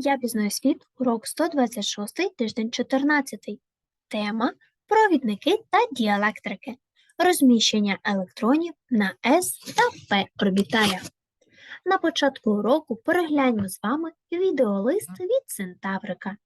Я пізнаю світ, урок 126, тиждень 14. Тема провідники та діелектрики. Розміщення електронів на S та P орбіталях. На початку уроку перегляньмо з вами відеолист від Центаврика.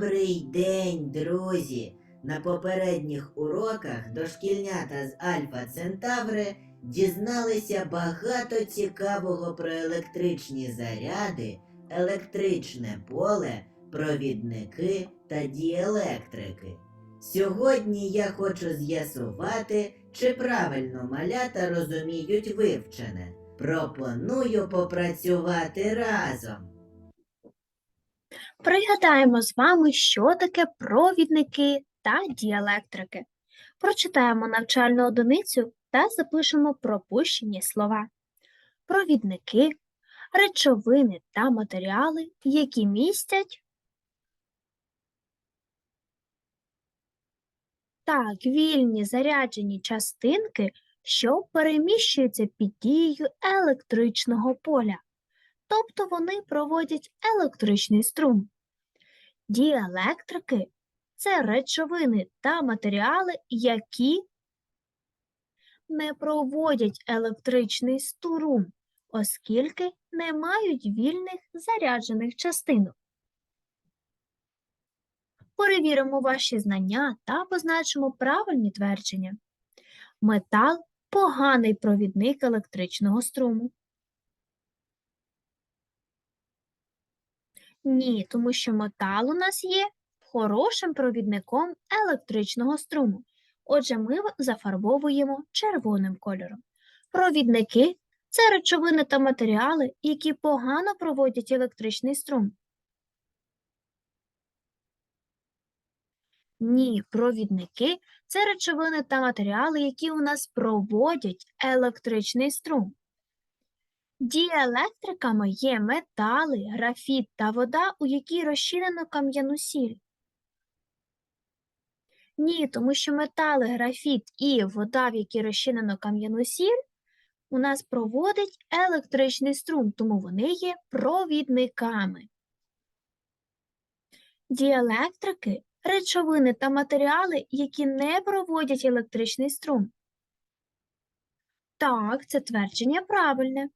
Добрий день, друзі! На попередніх уроках дошкільнята з Альфа Центаври дізналися багато цікавого про електричні заряди, електричне поле, провідники та діелектрики. Сьогодні я хочу з'ясувати, чи правильно малята розуміють вивчене. Пропоную попрацювати разом. Пригадаємо з вами, що таке провідники та діелектрики. Прочитаємо навчальну одиницю та запишемо пропущені слова. Провідники речовини та матеріали, які містять так, вільні заряджені частинки, що переміщуються під дією електричного поля тобто вони проводять електричний струм. Діелектрики це речовини та матеріали, які не проводять електричний струм, оскільки не мають вільних заряджених частинок. Перевіримо ваші знання та позначимо правильні твердження. Метал поганий провідник електричного струму. Ні, тому що метал у нас є хорошим провідником електричного струму. Отже, ми зафарбовуємо червоним кольором. Провідники це речовини та матеріали, які погано проводять електричний струм. Ні, провідники це речовини та матеріали, які у нас проводять електричний струм. Діелектриками є метали, графіт та вода, у якій розчинено кам'яну сіль. Ні, тому що метали, графіт і вода, в якій розчинено кам'яну сіль, у нас проводить електричний струм, тому вони є провідниками. Діелектрики речовини та матеріали, які не проводять електричний струм. Так, це твердження правильне.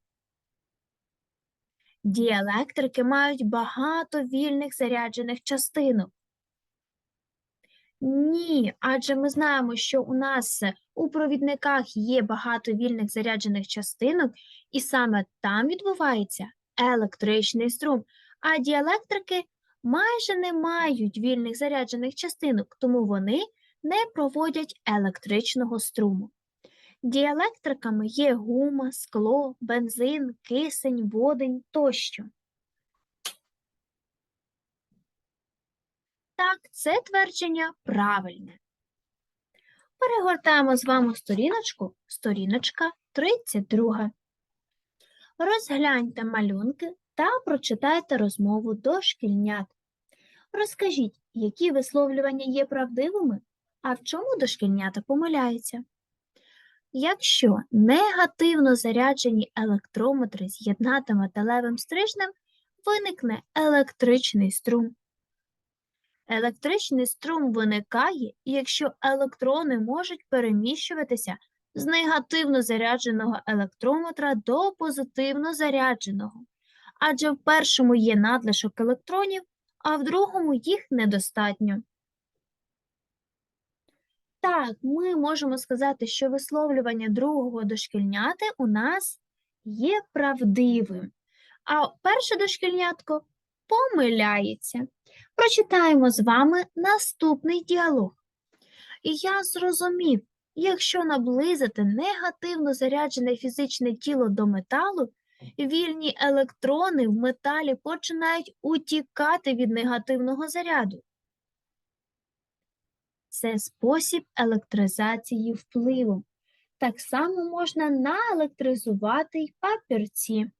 Діелектрики мають багато вільних заряджених частинок. Ні, адже ми знаємо, що у нас у провідниках є багато вільних заряджених частинок, і саме там відбувається електричний струм, а діелектрики майже не мають вільних заряджених частинок, тому вони не проводять електричного струму. Діелектриками є гума, скло, бензин, кисень, водень тощо. Так, це твердження правильне. Перегортаємо з вами сторіночку, сторіночка 32. Розгляньте малюнки та прочитайте розмову дошкільнят. Розкажіть, які висловлювання є правдивими, а в чому дошкільнята помиляються. Якщо негативно заряджені електрометри з'єднати металевим стрижнем, виникне електричний струм. Електричний струм виникає, якщо електрони можуть переміщуватися з негативно зарядженого електрометра до позитивно зарядженого, адже в першому є надлишок електронів, а в другому їх недостатньо. Так, ми можемо сказати, що висловлювання другого дошкільняти у нас є правдивим, а перше дошкільнятко помиляється. Прочитаємо з вами наступний діалог. І я зрозумів, якщо наблизити негативно заряджене фізичне тіло до металу, вільні електрони в металі починають утікати від негативного заряду. Це спосіб електризації впливом. Так само можна наелектризувати й папірці.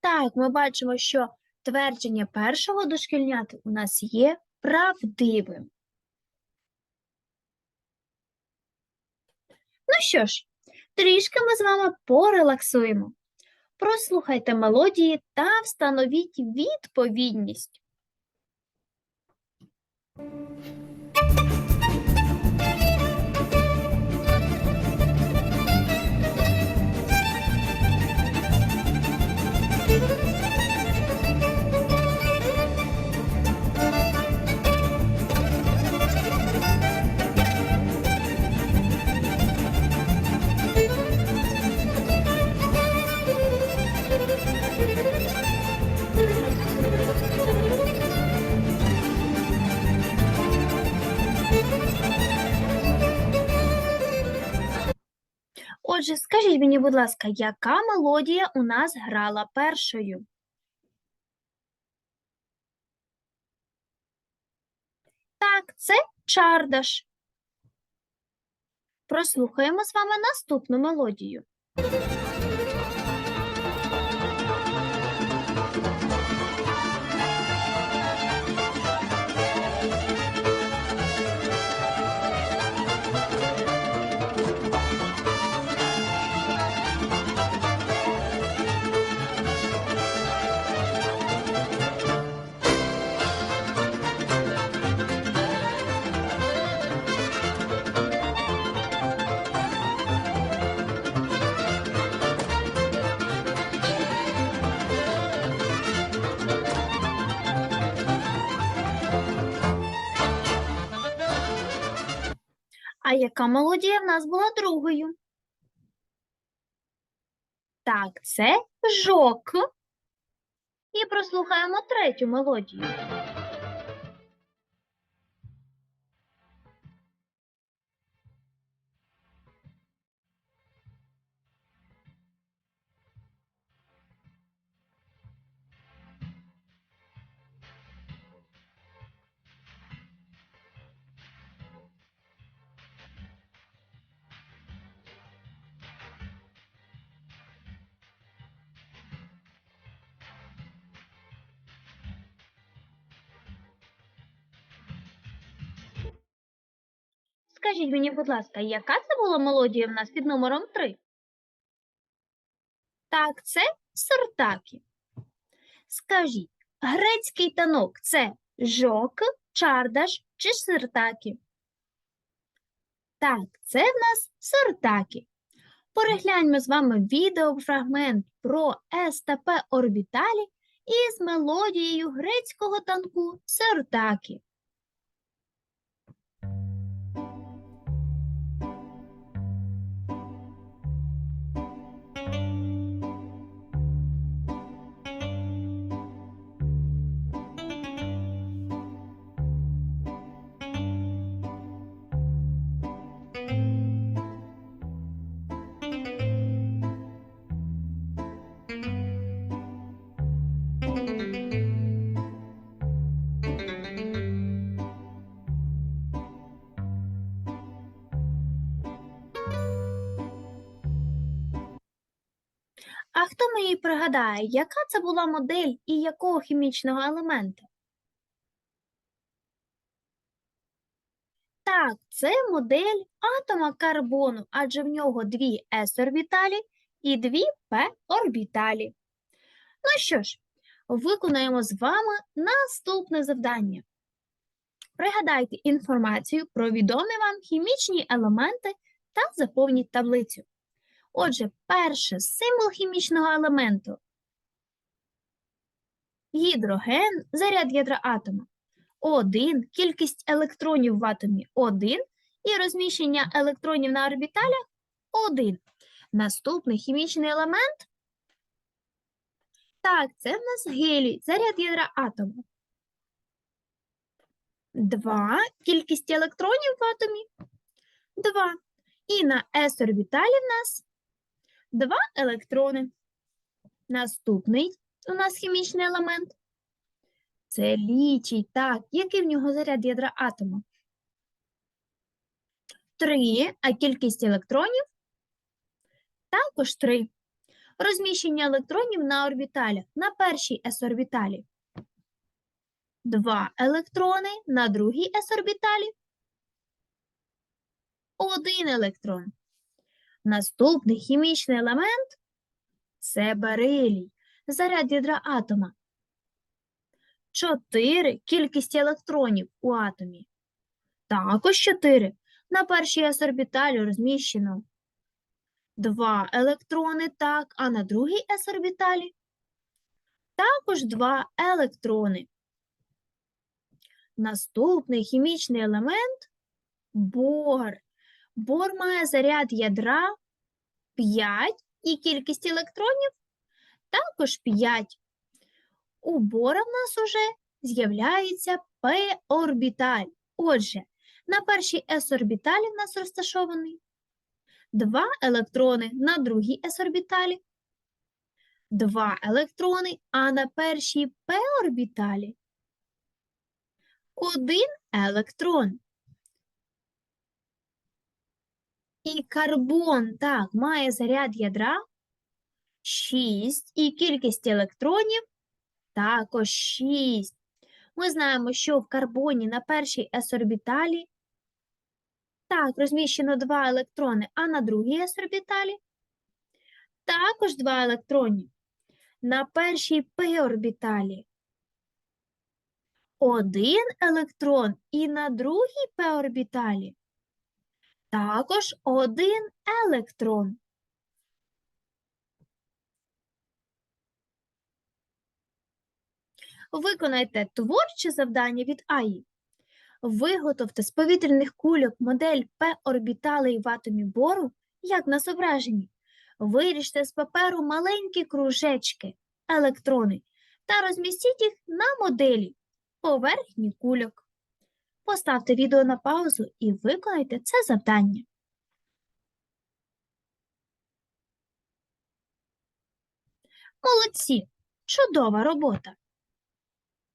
Так, ми бачимо, що твердження першого дошкільняти у нас є правдивим. Ну що ж, трішки ми з вами порелаксуємо. Прослухайте мелодії та встановіть відповідність. Будь ласка, яка мелодія у нас грала першою? Так, це чардаш. Прослухаємо з вами наступну мелодію. А яка мелодія в нас була другою? Так, це жок. І прослухаємо третю мелодію. Скажіть мені, будь ласка, яка це була мелодія в нас під номером 3? Так, це сортакі. Скажіть, грецький танок це жок, чардаш чи сортакі? Так, це в нас сортакі. Перегляньмо з вами відеофрагмент про С та П орбіталі із мелодією грецького танку сортакі. Мені пригадає, яка це була модель і якого хімічного елемента? Так, це модель атома карбону, адже в нього дві s-орбіталі і дві p-орбіталі. Ну що ж, виконаємо з вами наступне завдання. Пригадайте інформацію про відомі вам хімічні елементи та заповніть таблицю. Отже, перше символ хімічного елементу. Гідроген заряд ядра атома. 1 кількість електронів в атомі 1 і розміщення електронів на орбіталях 1. Наступний хімічний елемент. Так, це в нас гелій, заряд ядра атома. 2 кількість електронів в атомі 2. І на s-орбіталі в нас Два електрони. Наступний у нас хімічний елемент? Це літій, так. Який в нього заряд ядра атома? Три, а кількість електронів? Також три. Розміщення електронів на орбіталях. На першій s-орбіталі. Два електрони, на другій s-орбіталі. Один електрон. Наступний хімічний елемент це берилій. Заряд ядра атома. 4 кількість електронів у атомі. Також 4. На першій s-орбіталі розміщено 2 електрони, так, а на другій s-орбіталі також 2 електрони. Наступний хімічний елемент бор. Бор має заряд ядра 5 і кількість електронів також 5. У бора в нас уже з'являється p-орбіталь. Отже, на першій s-орбіталі в нас розташований 2 електрони, на другій s-орбіталі 2 електрони, а на першій p-орбіталі 1 електрон. І карбон, так, має заряд ядра 6 і кількість електронів також 6. Ми знаємо, що в карбоні на першій s-орбіталі так, розміщено 2 електрони, а на другій s-орбіталі також 2 електрони. На першій p-орбіталі один електрон і на другій p-орбіталі також один електрон. Виконайте творче завдання від АІ. Виготовте з повітряних кульок модель П-орбіталей в атомі бору, як на зображенні. Виріжте з паперу маленькі кружечки, електрони, та розмістіть їх на моделі поверхні кульок. Поставте відео на паузу і виконайте це завдання. Молодці! Чудова робота!